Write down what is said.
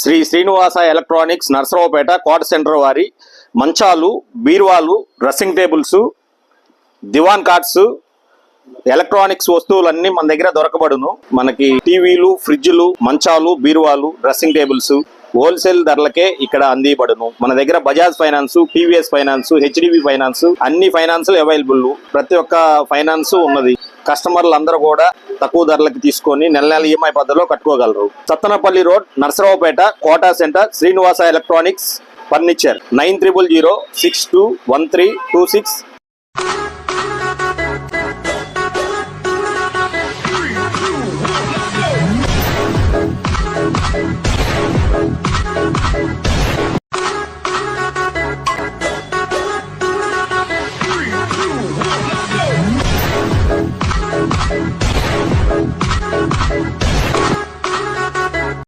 Shri Srinivasa electronics Narasaraopet Kota centre వారి మంచాలు బీరువాలు డ్రెస్సింగ్ టేబుల్స్ దివాన్ కార్డ్స్ ఎలక్ట్రానిక్స్ వస్తువులన్నీ మన దగ్గర దొరకబడును. మనకి టీవీలు ఫ్రిడ్జ్లు మంచాలు బీరువాలు డ్రెస్సింగ్ టేబుల్స్ హోల్సేల్ ధరలకే ఇక్కడ అందియబడును. మన దగ్గర Bajaj finance TVS finance HDB finance అన్ని ఫైనాన్స్ అవైలబుల్ ప్రతి ఒక్క ఫైనాన్స్ ఉన్నది. కస్టమర్లు అందరూ కూడా తక్కువ ధరలకు తీసుకొని నెల నెల ఈఎంఐ పద్ధతిలో కట్టుకోగలరు. Sattenapalli road Narasaraopet Kota centre Srinivasa electronics furniture. Nine triple zero six two one three two six.